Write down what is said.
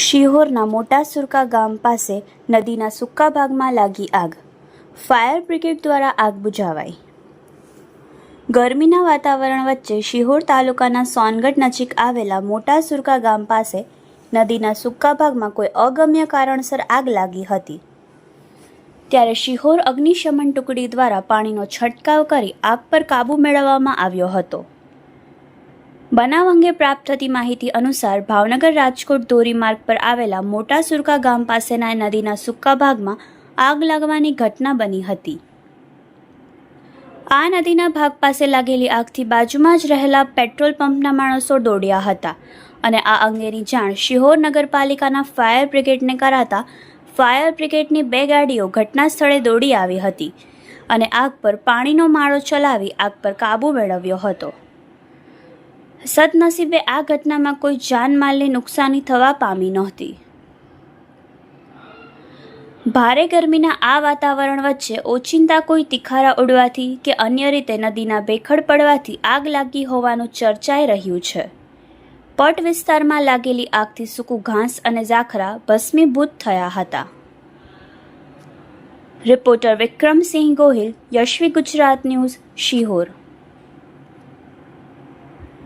શિહોરના મોટા સુરકા ગામ પાસે નદીના સૂકા ભાગમાં લાગી આગ. ફાયર બ્રિગેડ દ્વારા આગ બુઝાવાઈ ગરમીના વાતાવરણ વચ્ચે શિહોર તાલુકાના સોનગઢ નજીક આવેલા મોટા સુરકા ગામ પાસે નદીના સૂકા ભાગમાં કોઈ અગમ્ય કારણસર આગ લાગી હતી. ત્યારે શિહોર અગ્નિશમન ટુકડી દ્વારા પાણીનો છંટકાવ કરી આગ પર કાબૂ મેળવવામાં આવ્યો હતો. બનાવ અંગે પ્રાપ્ત થતી માહિતી અનુસાર ભાવનગર રાજકોટ ધોરીમાર્ગ પર આવેલા મોટા સુરકા ગામ પાસેના નદીના સૂકા ભાગમાં આગ લાગવાની ઘટના બની હતી. આ નદીના ભાગ પાસે લાગેલી આગથી બાજુમાં જ રહેલા પેટ્રોલ પંપના માણસો દોડ્યા હતા અને આ અંગેની જાણ શિહોર નગરપાલિકાના ફાયર બ્રિગેડને કરાતા ફાયર બ્રિગેડની બે ગાડીઓ ઘટના સ્થળે દોડી આવી હતી અને આગ પર પાણીનો માળો ચલાવી આગ પર કાબૂ મેળવ્યો હતો. સદનસીબે આ ઘટનામાં કોઈ જાનમાલની નુકસાની થવા પામી નહોતી. ભારે ગરમીના આ વાતાવરણ વચ્ચે ઓચિંતા કોઈ તિખારા ઉડવાથી કે અન્ય રીતે નદીના ભેખડ પડવાથી આગ લાગી હોવાનું ચર્ચાઈ રહ્યું છે. પટ વિસ્તારમાં લાગેલી આગથી સૂકું ઘાસ અને ઝાખરા ભસ્મીભૂત થયા હતા. Reporter Vikramsinh Gohil, Yashvi Gujarat news, Sihor.